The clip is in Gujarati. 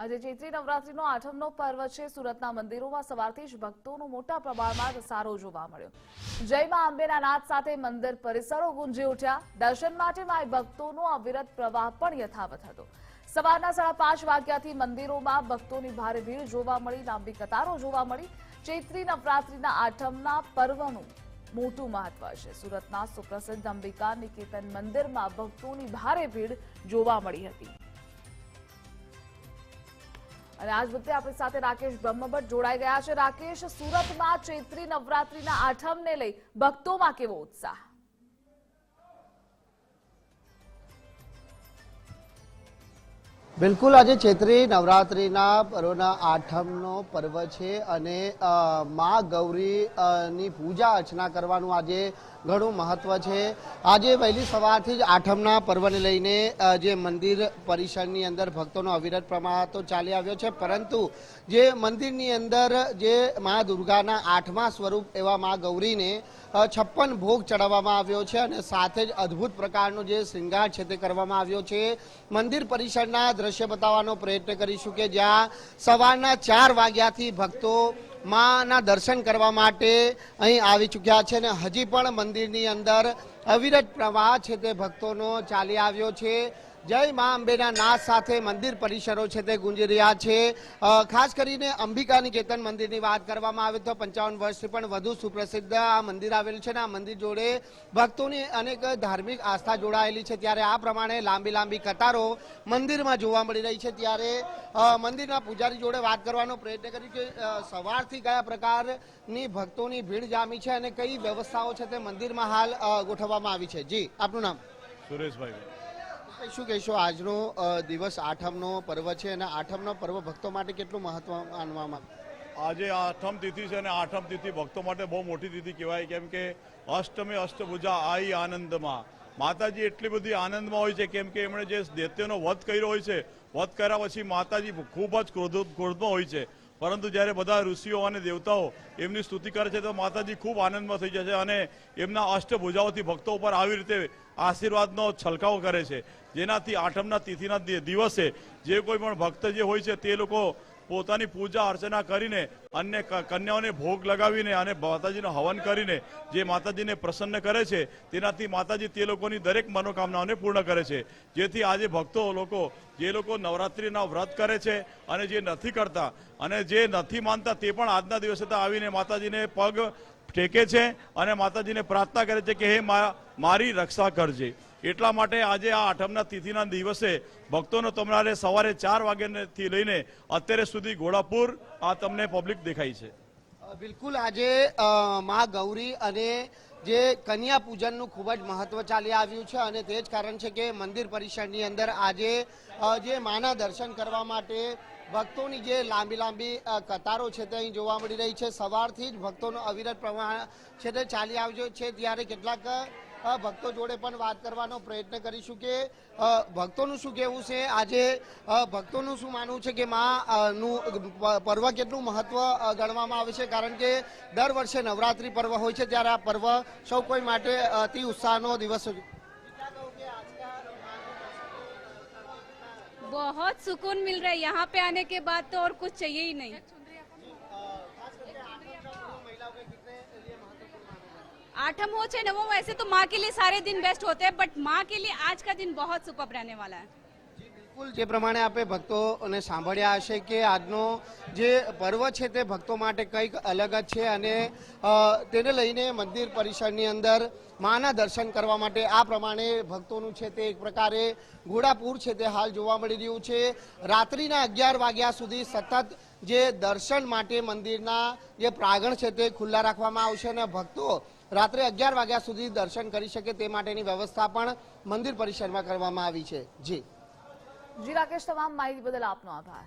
આજે ચૈત્રી નવરાત્રીનો આઠમનો પર્વ છે. સુરતના મંદિરોમાં સવારથી જ ભક્તોનો મોટા પ્રમાણમાં ધસારો જોવા મળ્યો. જય મા અંબેના નાદ સાથે મંદિર પરિસરો ગુંજી ઉઠ્યા. દર્શન માટે માય ભક્તોનો અવિરત પ્રવાહ પણ યથાવત હતો. સવારના સાડા પાંચ વાગ્યાથી મંદિરોમાં ભક્તોની ભારે ભીડ જોવા મળી, લાંબી કતારો જોવા મળી. ચૈત્રી નવરાત્રીના આઠમના પર્વનું મોટું મહત્વ છે. સુરતના સુપ્રસિદ્ધ અંબિકા નિકેતન મંદિરમાં ભક્તોની ભારે ભીડ જોવા મળી હતી. અને આજ મુદ્દે આપણી સાથે રાકેશ બ્રહ્મભટ્ટ જોડાઈ ગયા છે. રાકેશ, સુરતમાં ચૈત્રી નવરાત્રીના આઠમને લઈ ભક્તોમાં કેવો ઉત્સાહ? બિલકુલ, આજે ચૈત્રી નવરાત્રિના પર્વના આઠમનો પર્વ છે અને મા ગૌરીની પૂજા અર્ચના કરવાનું આજે ઘણું મહત્વ છે. આજે વહેલી સવારથી જ આઠમના પર્વને લઈને જે મંદિર પરિસરની અંદર ભક્તોનો અવિરત પ્રમાણ તો ચાલી આવ્યો છે, પરંતુ જે મંદિરની અંદર જે મા દુર્ગાના આઠમા સ્વરૂપ એવા મા ગૌરીને છપ્પન ભોગ ચડાવવામાં આવ્યો છે અને સાથે જ અદ્ભુત પ્રકારનો જે શૃંગાર છે તે કરવામાં આવ્યો છે. મંદિર પરિસરના દ્રશ્ય બતાવવાનો પ્રયત્ન કરીશું કે જ્યાં સવારના ચાર વાગ્યાથી ભક્તો માના દર્શન કરવા માટે અહીં આવી ચૂક્યા છે અને હજી પણ મંદિરની અંદર અવિરત પ્રવાહ છે તે ભક્તોનો ચાલી આવ્યો છે. જય મા અંબેના નાદ સાથે મંદિર પરિસરો છે તે ગુંજી રહ્યા છે. ખાસ કરીને અંબિકાની ચેતન મંદિરની વાત કરવામાં આવે તો પંચાવન વર્ષથી પણ વધુ સુપ્રસિદ્ધ આ મંદિર આવેલું છે અને આ મંદિર જોડે ભક્તોની અનેક ધાર્મિક આસ્થા જોડાયેલી છે. ત્યારે આ પ્રમાણે લાંબી લાંબી કતારો મંદિરમાં જોવા મળી રહી છે. ત્યારે મંદિરના પૂજારી જોડે વાત કરવાનો પ્રયત્ન કર્યો કે સવારથી કયા પ્રકારની ભક્તોની ભીડ જામી છે અને કઈ વ્યવસ્થાઓ છે તે મંદિરમાં હાલ ગોઠવવામાં આવી છે. જી, આપનું નામ? સુરેશભાઈ. શું કહેશો? આજનો દિવસ આઠમનો પર્વ છે અને આઠમનો પર્વ ભક્તો માટે કેટલું મહત્વ માનવામાં આજે આઠમ તિથિ છે અને આઠમ તિથિ ભક્તો માટે બહુ મોટી તિથિ કહેવાય, કેમ કે અષ્ટમી અષ્ટભુજા આઈ આનંદમાં. માતાજી એટલી બધી આનંદમાં હોય છે, કેમ કે એમણે જે દૈત્યનો વધ કર્યો હોય છે, વધ કર્યા પછી માતાજી ખૂબ જ ક્રોધ, ક્રોધમાં હોય છે. પરંતુ જ્યારે બધા ઋષિઓ અને દેવતાઓ એમની સ્તુતિ કરે છે, તો માતાજી ખૂબ આનંદમાં થઈ જાય છે અને એમના અષ્ટભુજાઓથી ભક્તો ઉપર આવી રીતે આશીર્વાદનો છલકાવ કરે છે. જેનાથી આઠમના તિથિના દિવસે જે કોઈ પણ ભક્ત જે હોય છે તે લોકો પોતાની પૂજા અર્ચના કરીને અન્ય કન્યાઓને ભોગ લગાવીને અને માતાજીનું હવન કરીને જે માતાજીને પ્રસન્ન કરે છે, તેનાથી માતાજી તે લોકોની દરેક મનોકામનાઓને પૂર્ણ કરે છે. જેથી આજે ભક્તો લોકો જે લોકો નવરાત્રિના વ્રત કરે છે અને જે નથી કરતા અને જે નથી માનતા તે પણ આજના દિવસે તો આવીને માતાજીને પગ ટેકે છે અને માતાજીને પ્રાર્થના કરે છે કે હે મારી રક્ષા કરજે. એટલા માટે આજે આ આઠમના તિથિના દિવસે ભક્તોનો તમારે સવારે ચાર વાગ્યાથી લઈને અત્યારે સુધી ઘોડાપુર આ તમને પબ્લિક દેખાય છે. બિલકુલ આજે મા ગૌરી અને જે કન્યા પૂજનનું ખૂબ જ મહત્વ ચાલી આવ્યું છે અને તે જ કારણ છે કે મંદિર પરિસરની અંદર આજે જે માના દર્શન કરવા માટે ભક્તોની જે લાંબી લાંબી કતારો છે તે અહીં જોવા મળી રહી છે. સવારથી જ ભક્તોનો અવિરત પ્રમાણ છે તે ચાલી આવ્યો છે. ત્યારે કેટલાક ભક્તો જોડે પણ વાત કરવાનો પ્રયત્ન કરીશું કે ભક્તોનું શું કહેવું છે? આજે ભક્તોનું શું માનવું છે કે માં અ, નું પ- પર્વ કેટલું મહત્વ ગણવામાં આવે છે? કારણ કે દર વર્ષે નવરાત્રિ પર્વ હોય છે. ત્યારે આ પર્વ સૌ કોઈ માટે અતિ ઉત્સાહનો દિવસ बहुत सुकून मिल रहा है। यहाँ पे आने के बाद तो और कुछ चाहिए ही नहीं। आठम हो चाहे नवम वैसे तो माँ के लिए सारे दिन बेस्ट होते हैं बट माँ के लिए आज का दिन बहुत सुपर रहने वाला है। બિલકુલ જે પ્રમાણે આપણે ભક્તોને સાંભળ્યા હશે કે આજનો જે પર્વ છે તે ભક્તો માટે કંઈક અલગ જ છે અને તેને લઈને મંદિર પરિસરની અંદર માના દર્શન કરવા માટે આ પ્રમાણે ભક્તોનું છે તે એક પ્રકારે ઘોડાપુર છે તે હાલ જોવા મળી રહ્યું છે. રાત્રિના અગિયાર વાગ્યા સુધી સતત જે દર્શન માટે મંદિરના જે પ્રાંગણ છે તે ખુલ્લા રાખવામાં આવશે અને ભક્તો રાત્રે અગિયાર વાગ્યા સુધી દર્શન કરી શકે તે માટેની વ્યવસ્થા પણ મંદિર પરિસરમાં કરવામાં આવી છે. જી. જી રાકેશ તમામ માહિતી બદલ આપનો આભાર.